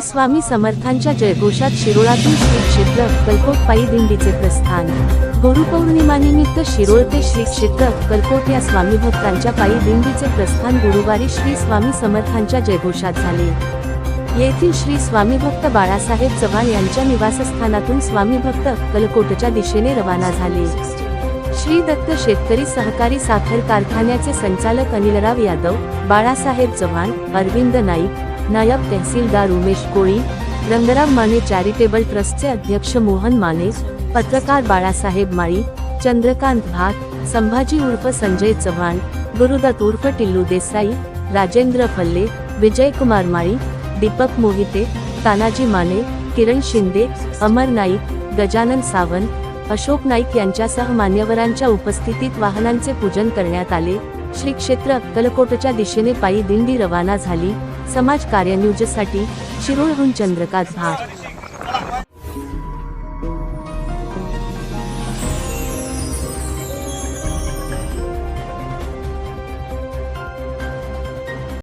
श्री स्वामी समर्थांच्या जयघोषात शिरोळातून श्री क्षेत्र अक्कलकोट पायी दिंडीचे प्रस्थान गुरुपौर्णिमानिमित्त शिरोळ ते श्री क्षेत्र अक्कलकोट या स्वामी भक्तांच्या पायी दिंडीचे प्रस्थान गुरुवारी श्री स्वामी समर्थांच्या जयघोषात झाले. येथील श्री स्वामी भक्त बाळासाहेब चव्हाण यांच्या निवासस्थानातून स्वामी भक्त अक्कलकोटच्या दिशेने रवाना झाले. श्री दत्त शेतकरी सहकारी साखर कारखान्याचे संचालक अनिलराव यादव बाळासाहेब चव्हाण अरविंद नाईक नायब तहसीलदार उमेश कोळी रंगराम माने चॅरिटेबल ट्रस्टचे अध्यक्ष मोहन माने पत्रकार बाळासाहेब माळी चंद्रकांत भात संभाजी उर्फ संजय चव्हाण गुरुदत्त उर्फ टिल्लू देसाई राजेंद्र फल्ले विजयकुमार माळी दीपक मोहिते तानाजी माने किरण शिंदे अमर नाईक गजानन सावंत अशोक नाईक यांच्यासह मान्यवरांच्या उपस्थितीत वाहनांचे पूजन करण्यात आले. श्री क्षेत्र अक्कलकोटच्या दिशेने पायी दिंडी रवाना झाली. समाज कार्य न्यूजसाठी शिरोळहून चंद्रकांत भाट